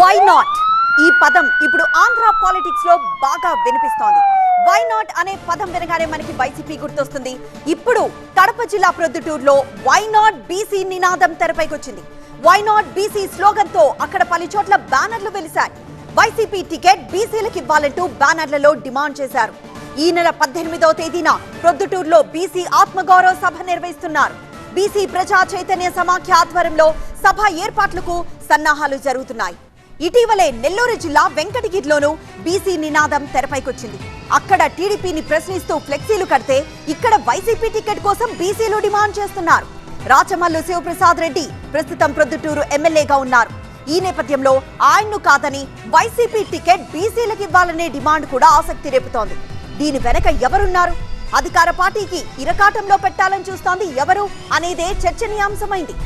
Why not ఈ పదం ఇప్పుడు ఆంధ్ర పాలిటిక్స్లో బాగా వినిపిస్తోంది. వై నాట్ అనే పదం వినగానే మనకి వైసీపీ గుర్తొస్తుంది. ఇప్పుడు కడప జిల్లా ప్రొద్దుటూరులో వై నాట్ బీసీ నినాదం తెరపైకొచ్చింది. వై నాట్ బీసీ స్లోగన్తో అక్కడ పలు చోట్ల బ్యానర్లు వెలిశాయి. వైసీపీ టికెట్ బీసీలకు ఇవ్వాలంటూ బ్యానర్లలో డిమాండ్ చేశారు. ఈ నెల పద్దెనిమిదవ తేదీన ప్రొద్దుటూరులో బీసీ ఆత్మగౌరవ సభ నిర్వహిస్తున్నారు. బీసీ ప్రజా చైతన్య సమాఖ్య ఆధ్వర్యంలో సభ ఏర్పాట్లకు సన్నాహాలు జరుగుతున్నాయి. ఇటీవలే నెల్లూరు జిల్లా వెంకటగిరిలోనూ బీసీ నినాదం తెరపైకొచ్చింది. అక్కడ టీడీపీని ప్రశ్నిస్తూ ఫ్లెక్సీలు కడితే ఇక్కడ వైసీపీ టికెట్ కోసం బీసీలు డిమాండ్ చేస్తున్నారు. రాచమల్లు శివప్రసాద్ రెడ్డి ప్రస్తుతం ప్రొద్దుటూరు ఎమ్మెల్యేగా ఉన్నారు. ఈ నేపథ్యంలో ఆయన్ను కాదని వైసీపీ టికెట్ బీసీలకు ఇవ్వాలనే డిమాండ్ కూడా ఆసక్తి రేపుతోంది. దీని వెనక ఎవరున్నారు? అధికార పార్టీకి ఇరకాటంలో పెట్టాలని చూస్తోంది ఎవరు? అనేదే చర్చనీయాంశమైంది.